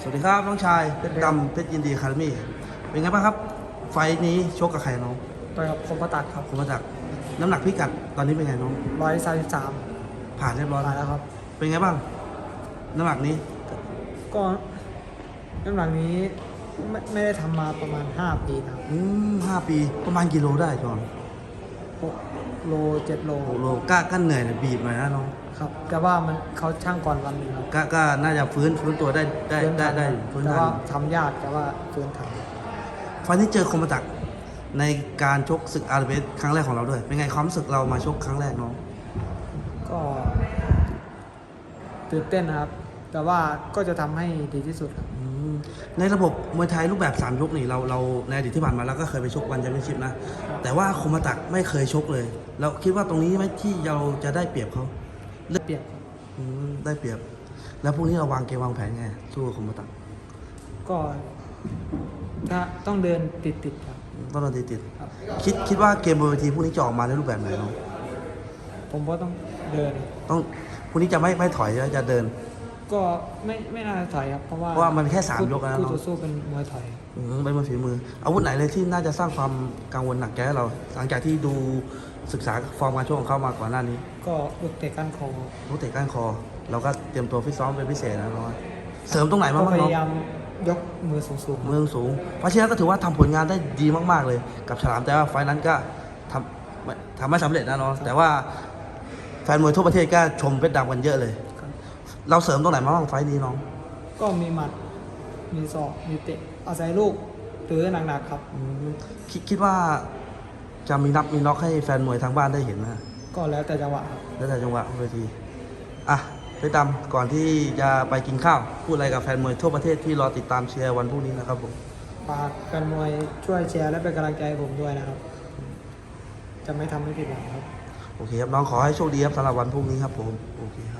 สวัสดีครับน้องชายเพชรดำเพชรยินดีคาร์มี่เป็นไงบ้างครับ ไฟท์นี้ชกกับใครน้องต่อยกับคมประตัดครับผมมาจากน้ำหนักพิกัดตอนนี้เป็นไงน้อง ร้อยสามสิบสามผ่านเรียบร้อยผ่านแล้วครับ เป็นไงบ้าง น้ำหนักนี้ก็น้ำหนักนี้ไม่ไม่ได้ทำมาประมาณ5ปีนะครับอืมห้าปีประมาณกิโลได้จอน6 โล7โลหกโลกล้ากล้าเหนื่อยเนี่ยบีบหน่อยนะน้องครับ แต่ว่ามันเขาช่างก่อนวันหนึ่งครับกล้าก็น่าจะฟื้นฟื้นตัวได้ได้ได้ได้ฟื้นแต่ทัว่านทำยากแต่ว่าฟื้นทันไฟท์นี้เจอคมมาจากในการชกศึกอาร์เบสครั้งแรกของเราด้วย เป็นไงความรู้สึกเรามาชกครั้งแรกน้องก็ตื่นเต้นนะครับ แต่ว่าก็จะทำให้ดีที่สุดครับอืมในระบบมวยไทยรูปแบบ 3 ยกนี่เราเราในอดีตที่ผ่านมาเราก็เคยไปชกวันแชมเปี้ยนชิพนะ แต่ว่าคมมาตักไม่เคยชกเลย เราคิดว่าตรงนี้ไหมที่เราจะได้เปรียบเขาเปลี่ยนครับอืมได้เปรียบ แล้วพรุ่งนี้เราวางเกมวางแผนไงสู้กับคมมาตักก็ถ้าต้องเดินติดๆครับต้องโดนติดติดครับๆคิดคิดว่าเกมบนเวทีพรุ่งนี้จะออกมาในรูปแบบไหนน้องผมก็ต้องเดิน ต้องพรุ่งนี้จะไม่ไม่ถอยจะจะเดิน ก็ไม่ไม่น่าจะถอยครับเพราะว่าเพราะว่ามันแค่สามคู่ยกแล้วคู่เนอะต่อสู้เป็นมวยถอย อืมเป็นมวยฝีมือ อาวุธไหนเลยที่น่าจะสร้างความกังวลหนักแก่เรา หลังจากที่ดูศึกษาฟอร์มการชกของเขามาก่อนหน้านี้ก็ลูกเตะก้านคอรู้เตะก้านคอ เราก็เตรียมตัวฟิตซ้อมเป็นพิเศษนะน้องเสริมตรงไหนก็บ้างพน้องยายามยกมือสูงๆเมืองสูงเพราะฉะนั้นก็ถือว่าทำผลงานได้ดีมากๆเลย กับฉลามแต่ว่าไฟล์นั้นก็ทำไม่ทำไม่สำเร็จนะน้องแต่ว่าแฟนมวยทั่วประเทศก็ชมเพชรดำกันเยอะเลยครับ เราเสริมตรงไหนมาบ้างไฟล์นี้น้อง ก็มีหมัด มีศอก มีเตะ อาศัยลูกตื้อหนักๆครับ อืมคิดคิดว่าจะมีนับมีน็อกให้แฟนมวยทางบ้านได้เห็นนะ ก็แล้วแต่จังหวะครับ แล้วแต่จังหวะเวที อะเพชรดำก่อนที่จะไปกินข้าว พูดอะไรกับแฟนมวยทั่วประเทศที่รอติดตามเชียร์วันพรุ่งนี้นะครับผม ฝากแฟนมวยช่วยแชร์และเป็นกำลังใจให้ผมด้วยนะครับ จะไม่ทำให้ผิดหวังครับ โอเคครับ น้องขอให้โชคดีครับสำหรับวันพรุ่งนี้ครับผม โอเคครับ